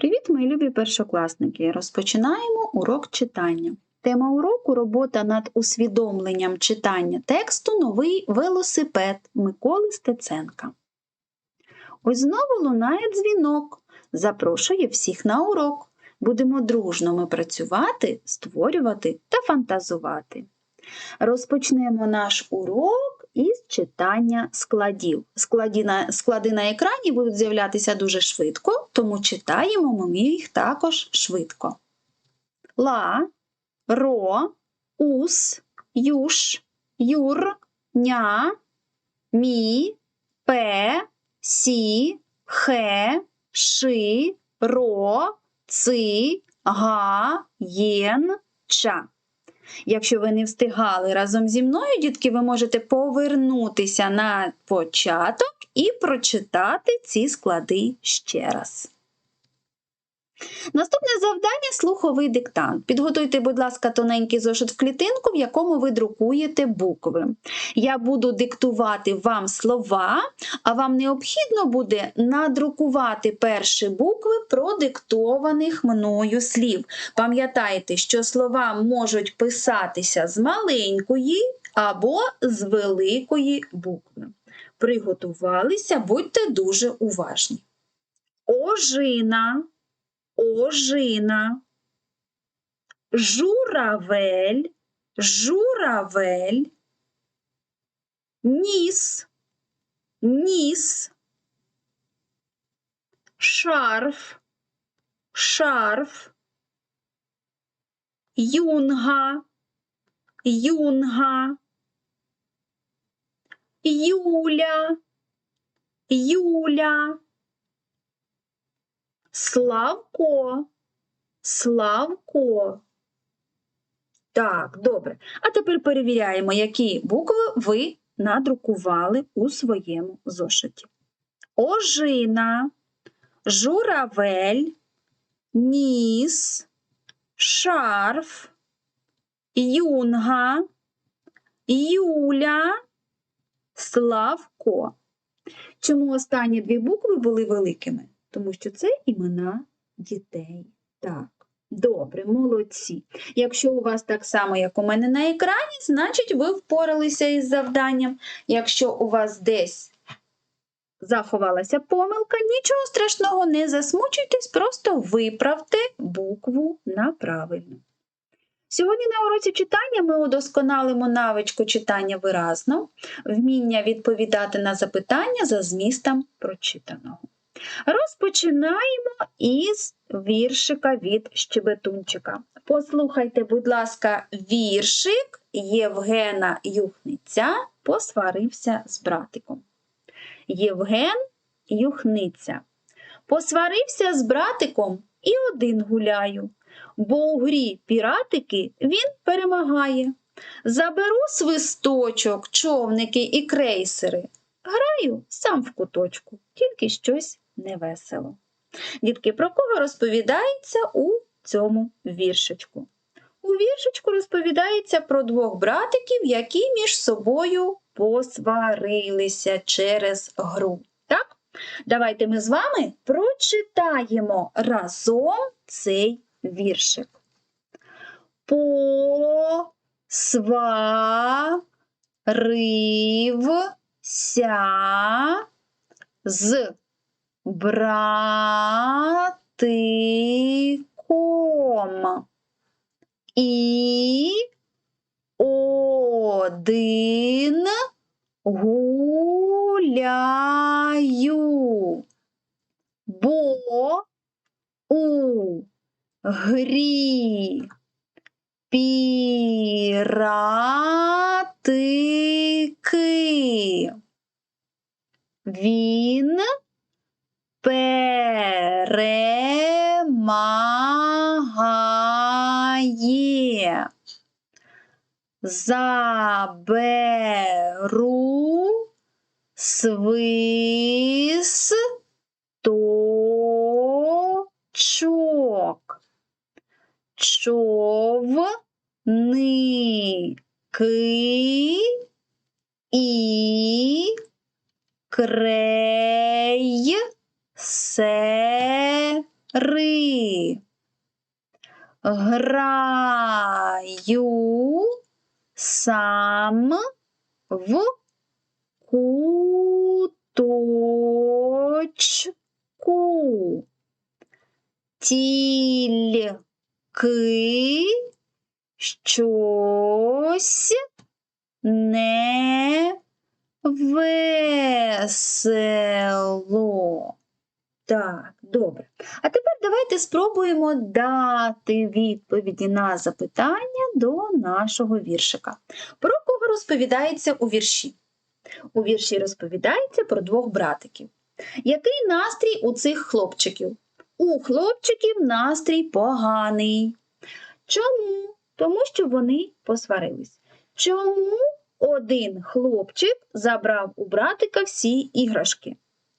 Привіт, мої любі першокласники! Розпочинаємо урок читання. Тема уроку робота над усвідомленням читання тексту Новий велосипед Миколи Стеценка. Ось знову лунає дзвінок. Запрошує всіх на урок. Будемо дружно ми працювати, створювати та фантазувати. Розпочнемо наш урок із читання складів. Склади на, склади на екрані будуть з'являтися дуже швидко, тому читаємо ми їх також швидко. Ла, ро, ус, юш, юр, ня, мі, пе, сі, хе, ши, ро, ци, га, єн, ча. Якщо ви не встигали разом зі мною, дітки, ви можете повернутися на початок і прочитати ці склади ще раз. Наступне завдання слуховий диктант. Підготуйте, будь ласка, тоненький зошит в клітинку, в якому ви друкуєте букви. Я буду диктувати вам слова, а вам необхідно буде надрукувати перші букви продиктованих мною слів. Пам'ятайте, що слова можуть писатися з маленької або з великої букви. Приготувалися, будьте дуже уважні. Ожина ожина, журавель, журавель, ніс, ніс, шарф, шарф, юнга, юнга, Юля, Юля. Славко, Славко. Так, добре. А тепер перевіряємо, які букви ви надрукували у своєму зошиті. Ожина, журавель, ніс, шарф, юнга, Юля, Славко. Чому останні дві букви були великими? Тому що це імена дітей. Так, добре, молодці. Якщо у вас так само, як у мене на екрані, значить ви впоралися із завданням. Якщо у вас десь заховалася помилка, нічого страшного, не засмучуйтесь, просто виправте букву на правильну. Сьогодні на уроці читання ми удосконалимо навичку читання виразно, вміння відповідати на запитання за змістом прочитаного. Розпочинаємо із віршика від Щебетунчика. Послухайте, будь ласка, віршик Євгена Юхниця посварився з братиком. Євген Юхниця. Посварився з братиком і один гуляю, бо у грі піратики він перемагає. Заберу свисточок, човники і крейсери. Граю сам в куточку, тільки щось невесело. Дітки, про кого розповідається у цьому віршечку? У віршечку розповідається про двох братиків, які між собою посварилися через гру. Так? Давайте ми з вами прочитаємо разом цей віршик. Посварився з братиком. І один гуляю, бо у грі піратики. Він перемагає. Заберу свисточок. Човники і крей Се. Граю сам в куточку. Тільки щось не весело. Так, добре. А тепер давайте спробуємо дати відповіді на запитання до нашого віршика. Про кого розповідається у вірші? У вірші розповідається про двох братиків. Який настрій у цих хлопчиків? У хлопчиків настрій поганий. Чому? Тому що вони посварились. Чому один хлопчик забрав у братика всі іграшки?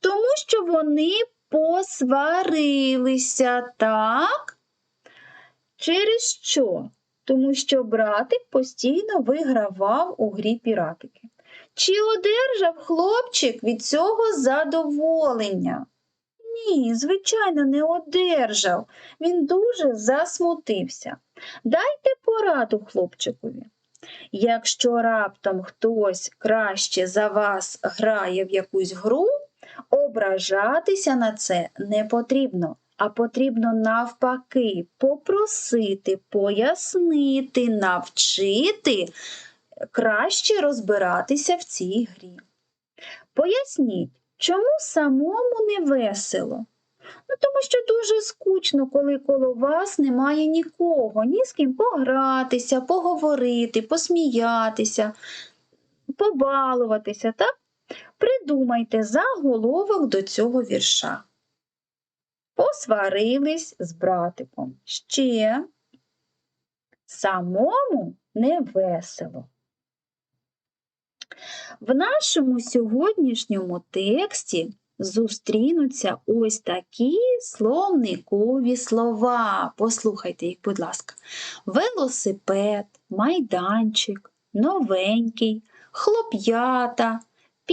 Тому що вони посварилися, так? Через що? Тому що братик постійно вигравав у грі піратики. Чи одержав хлопчик від цього задоволення? Ні, звичайно, не одержав. Він дуже засмутився. Дайте пораду хлопчикові. Якщо раптом хтось краще за вас грає в якусь гру, ображатися на це не потрібно, а потрібно навпаки попросити, пояснити, навчити краще розбиратися в цій грі. Поясніть, чому самому не весело? Ну, тому що дуже скучно, коли коло вас немає нікого, ні з ким погратися, поговорити, посміятися, побалуватися, так? Придумайте заголовок до цього вірша. Посварились з братиком. Ще самому не весело. В нашому сьогоднішньому тексті зустрінуться ось такі словникові слова. Послухайте їх, будь ласка. Велосипед, майданчик, новенький, хлоп'ята,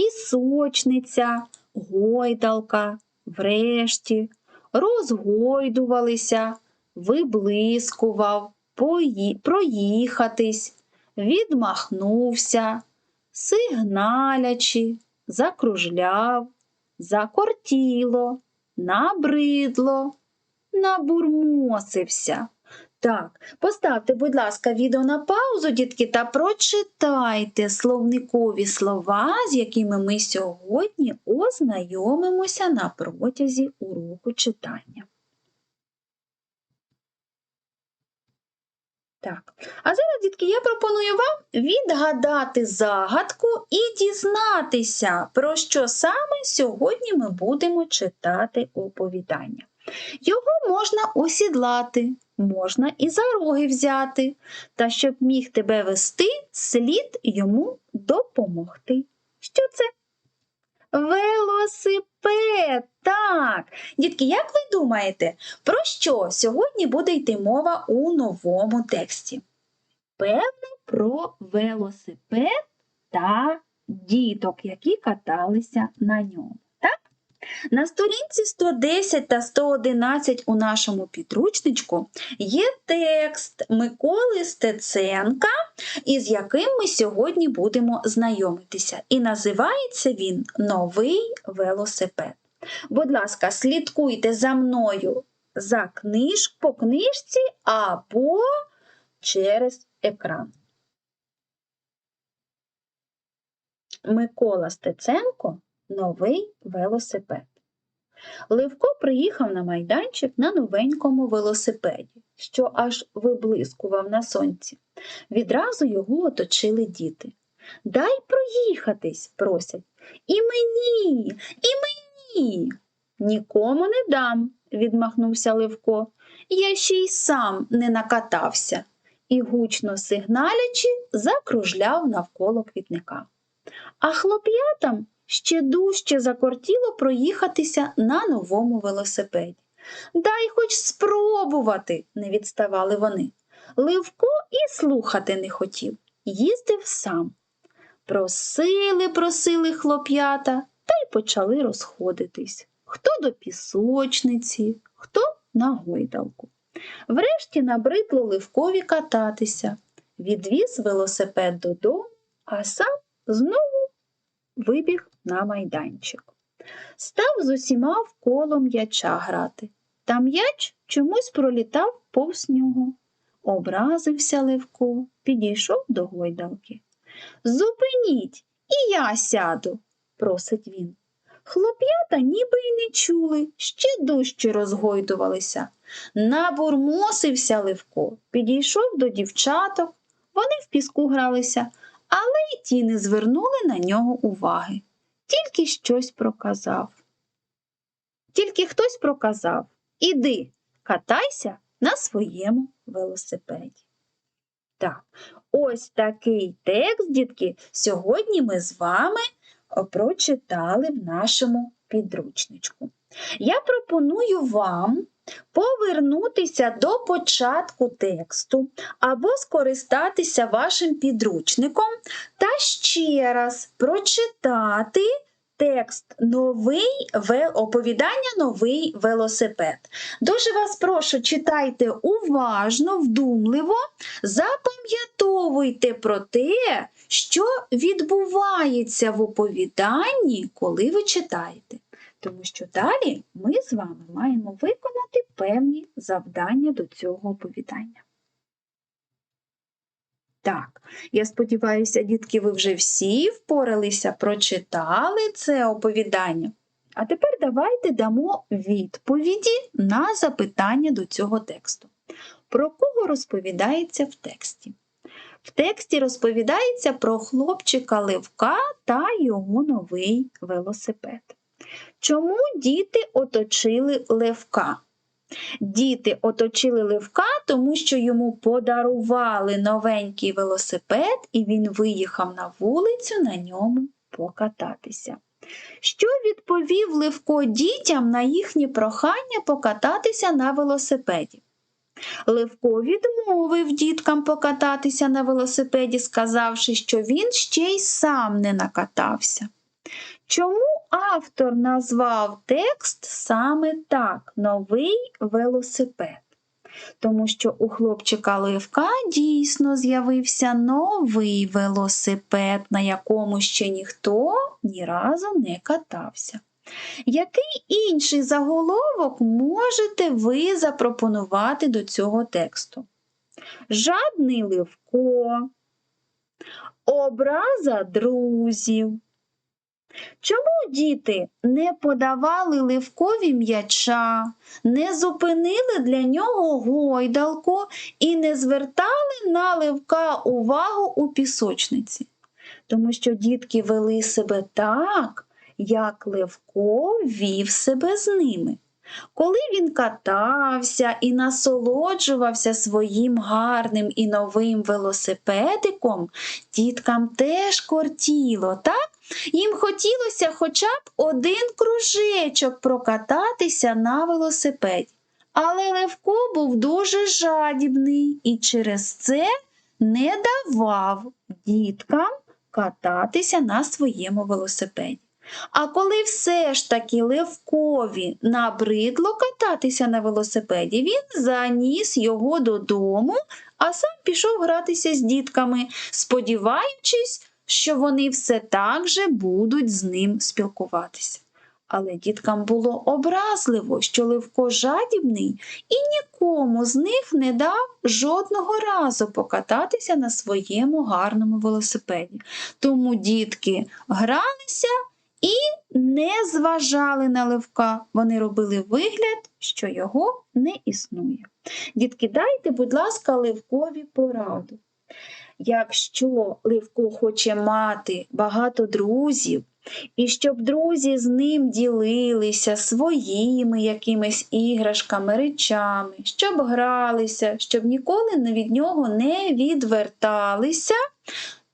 пісочниця, гойдалка, врешті, розгойдувалися, виблискував, пої... проїхатись, відмахнувся, сигналячи, закружляв, закортіло, набридло, набурмосився. Так, поставте, будь ласка, відео на паузу, дітки, та прочитайте словникові слова, з якими ми сьогодні ознайомимося на протязі уроку читання. Так, а зараз, дітки, я пропоную вам відгадати загадку і дізнатися, про що саме сьогодні ми будемо читати оповідання. Його можна осідлати, можна і за роги взяти, та щоб міг тебе вести, слід йому допомогти. Що це? Велосипед, так. Дітки, як ви думаєте, про що сьогодні буде йти мова у новому тексті? Певно, про велосипед та діток, які каталися на ньому. На сторінці 110 та 111 у нашому підручничку є текст Миколи Стеценка, із яким ми сьогодні будемо знайомитися. І називається він Новий велосипед. Будь ласка, слідкуйте за мною за книж, по книжці або через екран. Микола Стеценко Новий велосипед. Левко приїхав на майданчик на новенькому велосипеді, що аж виблискував на сонці. Відразу його оточили діти. Дай проїхатись, просять. І мені, і мені. Нікому не дам, відмахнувся Левко. Я ще й сам не накатався і, гучно сигналячи, закружляв навколо квітника. А хлоп'ятам ще дужче закортіло проїхатися на новому велосипеді. Дай хоч спробувати, не відставали вони. Ливко і слухати не хотів, їздив сам. Просили, просили хлоп'ята та й почали розходитись. Хто до пісочниці, хто на гойдалку. Врешті набридло Левкові кататися, відвіз велосипед додому, а сам знову вибіг на майданчик. Став з усіма вколо м'яча грати, та м'яч чомусь пролітав повз нього. Образився Левко, підійшов до гойдалки. Зупиніть, і я сяду, просить він. Хлоп'ята ніби й не чули, ще дужче розгойдувалися. Набурмосився Левко, підійшов до дівчаток. Вони в піску гралися, але й ті не звернули на нього уваги. Тільки щось проказав. Тільки хтось проказав Іди, катайся на своєму велосипеді. Так, ось такий текст, дітки, сьогодні ми з вами прочитали в нашому підручничку. Я пропоную вам повернутися до початку тексту або скористатися вашим підручником та ще раз прочитати текст новий оповідання новий велосипед. Дуже вас прошу, читайте уважно, вдумливо, запам'ятовуйте про те, що відбувається в оповіданні, коли ви читаєте. Тому що далі ми з вами маємо виконати певні завдання до цього оповідання. Так, я сподіваюся, дітки, ви вже всі впоралися, прочитали це оповідання. А тепер давайте дамо відповіді на запитання до цього тексту. Про кого розповідається в тексті? В тексті розповідається про хлопчика Левка та його новий велосипед. Чому діти оточили Левка? Діти оточили Левка, тому що йому подарували новенький велосипед, і він виїхав на вулицю на ньому покататися. Що відповів Левко дітям на їхнє прохання покататися на велосипеді? Левко відмовив діткам покататися на велосипеді, сказавши, що він ще й сам не накатався. Чому автор назвав текст саме так новий велосипед? Тому що у хлопчика Левка дійсно з'явився новий велосипед, на якому ще ніхто ні разу не катався. Який інший заголовок можете ви запропонувати до цього тексту? Жадний Левко, образа друзів. Чому діти не подавали Левкові м'яча, не зупинили для нього гойдалку і не звертали на Левка увагу у пісочниці? Тому що дітки вели себе так, як Левко вів себе з ними. Коли він катався і насолоджувався своїм гарним і новим велосипедиком, діткам теж кортіло, так? Їм хотілося хоча б один кружечок прокататися на велосипеді. Але Левко був дуже жадібний і через це не давав діткам кататися на своєму велосипеді. А коли все ж таки Левкові набридло кататися на велосипеді, він заніс його додому, а сам пішов гратися з дітками, сподіваючись, що вони все так же будуть з ним спілкуватися. Але діткам було образливо, що Левко жадібний і нікому з них не дав жодного разу покататися на своєму гарному велосипеді. Тому дітки гралися і не зважали на Левка. Вони робили вигляд, що його не існує. Дітки, дайте, будь ласка, Левкові пораду. Якщо Левко хоче мати багато друзів, і щоб друзі з ним ділилися своїми якимись іграшками, речами, щоб гралися, щоб ніколи від нього не відверталися,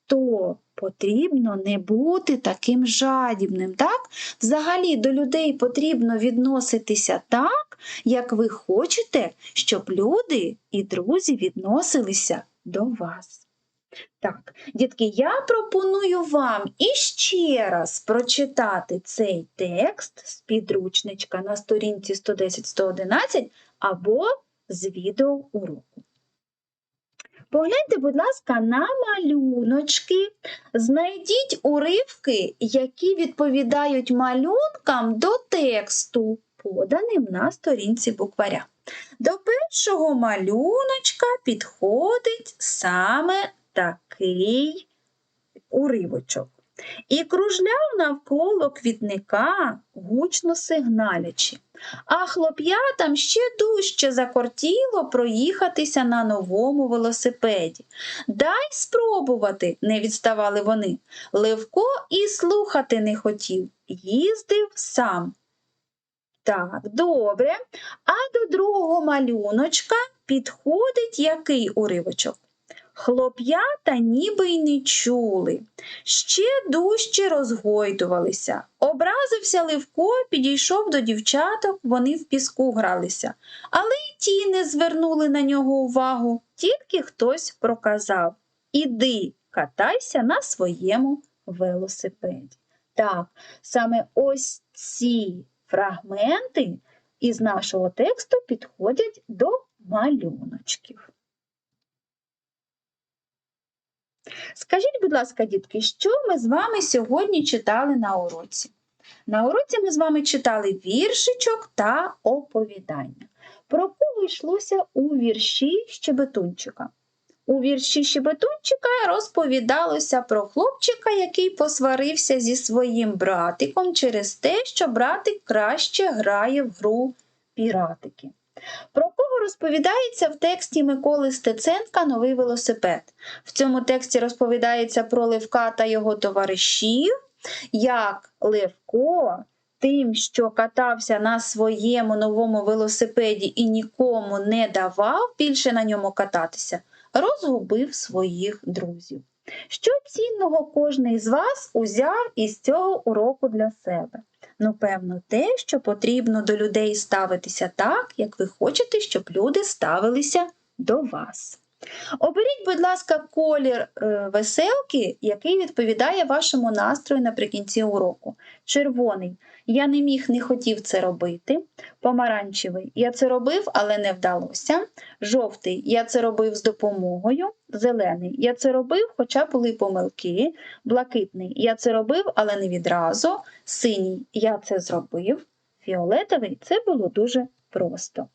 то потрібно не бути таким жадібним. Так? Взагалі до людей потрібно відноситися так, як ви хочете, щоб люди і друзі відносилися до вас. Так, дітки, я пропоную вам іще раз прочитати цей текст з підручничка на сторінці 110-111 або з відео уроку. Погляньте, будь ласка, на малюночки. Знайдіть уривки, які відповідають малюнкам до тексту, поданим на сторінці букваря. До першого малюночка підходить саме такий уривочок. І кружляв навколо квітника, гучно сигналячи. А хлоп'ятам ще дужче закортіло проїхатися на новому велосипеді. Дай спробувати, не відставали вони. Левко і слухати не хотів, їздив сам. Так, добре. А до другого малюночка підходить який уривочок? Хлоп'ята ніби й не чули, ще дужче розгойдувалися. Образився Левко, підійшов до дівчаток, вони в піску гралися. Але й ті не звернули на нього увагу, тільки хтось проказав Іди, катайся на своєму велосипеді. Так, саме ось ці фрагменти із нашого тексту підходять до малюночків. Скажіть, будь ласка, дітки, що ми з вами сьогодні читали на уроці? На уроці ми з вами читали віршичок та оповідання. Про кого йшлося у вірші Щебетунчика? У вірші Щебетунчика розповідалося про хлопчика, який посварився зі своїм братиком через те, що братик краще грає в гру піратики. Про кого розповідається в тексті Миколи Стеценка Новий велосипед. В цьому тексті розповідається про Левка та його товаришів, як Левко, тим, що катався на своєму новому велосипеді і нікому не давав більше на ньому кататися, розгубив своїх друзів. Що цінного кожен з вас узяв із цього уроку для себе? Ну, певно, те, що потрібно до людей ставитися так, як ви хочете, щоб люди ставилися до вас. Оберіть, будь ласка, колір е, веселки, який відповідає вашому настрою наприкінці уроку. Червоний я не міг, не хотів це робити. Помаранчевий я це робив, але не вдалося. Жовтий я це робив з допомогою. Зелений я це робив, хоча були помилки. Блакитний я це робив, але не відразу. Синій я це зробив. Фіолетовий це було дуже просто.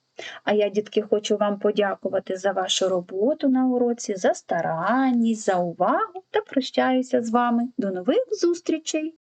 А я, дітки, хочу вам подякувати за вашу роботу на уроці, за старанність, за увагу та прощаюся з вами. До нових зустрічей!